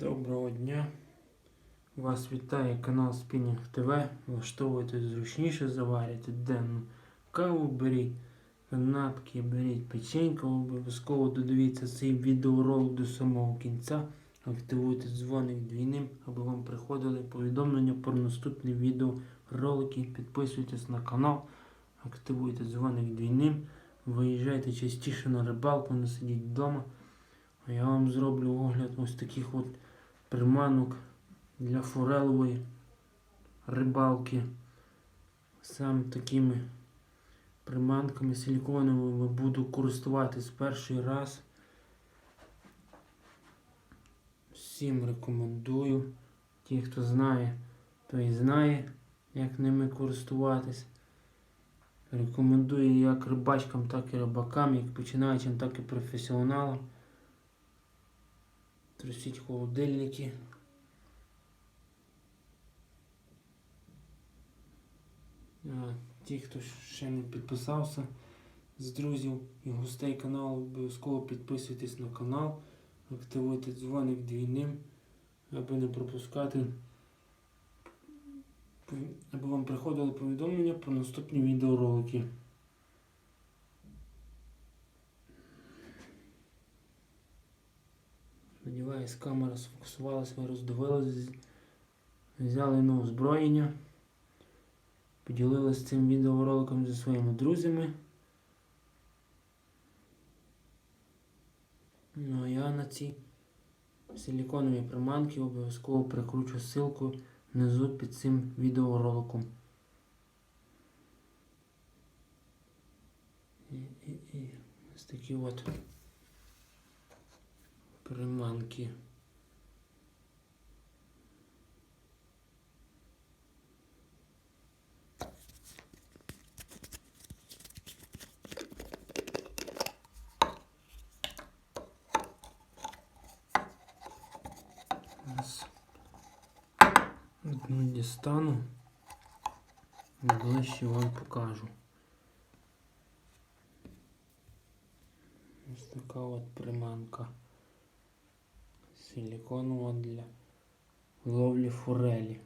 Доброго дня. Вас вітає канал Spinning TV. Влаштовуйте зручніше, заварюйте денну каву, беріть канапки, беріть печеньку, обов'язково додивіться цей відеоролик до самого кінця. Активуйте дзвоник двійним, аби вам приходили повідомлення про наступні відеоролики. Підписуйтесь на канал, активуйте дзвоник двійним, виїжджайте частіше на рибалку, не сидіть вдома. А я вам зроблю огляд ось таких от приманок для форелової рибалки. Саме такими приманками силіконовими буду користуватись перший раз. Всім рекомендую. Ті, хто знає, той знає, як ними користуватись. Рекомендую як рибачкам, так і рибакам, як починаючим, так і професіоналам. Трусіть холодильники. А, Ті, хто ще не підписався з друзів і гостей каналу, обов'язково підписуйтесь на канал, активуйте дзвоник двійним, аби не пропускати, аби вам приходили повідомлення про наступні відеоролики. Сподіваюсь, камера сфокусувалась, ви роздивились, взяли на озброєння, поділилися цим відеороликом зі своїми друзями. Ну а я на ці силіконові приманки обов'язково прикручу ссылку внизу під цим відеороликом. І, і, і ось такі от приманки. Зараз одну дістану ближче вам покажу. Ось така от приманка силіконова для ловлі форелі.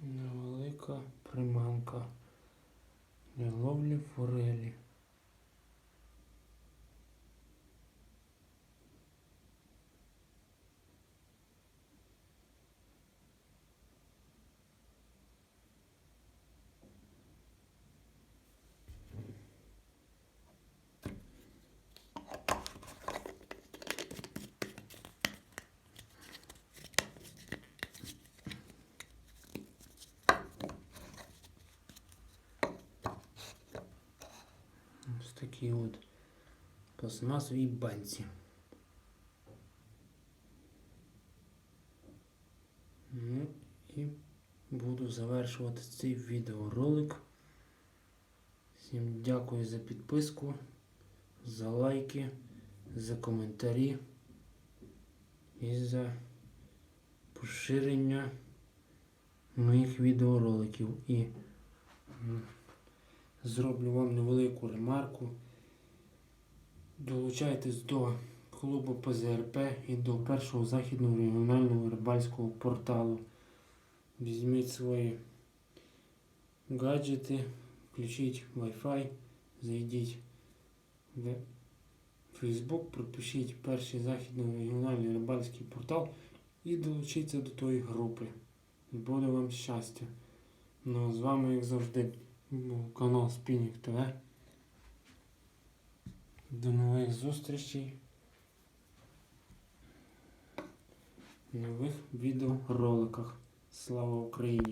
Невелика приманка для ловлі форелі. Ось такі от пластмасові банці. Ну і буду завершувати цей відеоролик. Всім дякую за підписку, за лайки, за коментарі і за поширення моїх відеороликів. І зроблю вам невелику ремарку. Долучайтесь до клубу ПЗРП і до першого західного регіонального рибальського порталу. Візьміть свої гаджети, включіть Wi-Fi, зайдіть в Facebook, пропишіть перший західний регіональний рибальський портал і долучіться до тої групи. Буде вам щастя. Ну, а з вами, як завжди, був канал Спінінг ТВ. До нових зустрічей. Нових відеороликах. Слава Україні!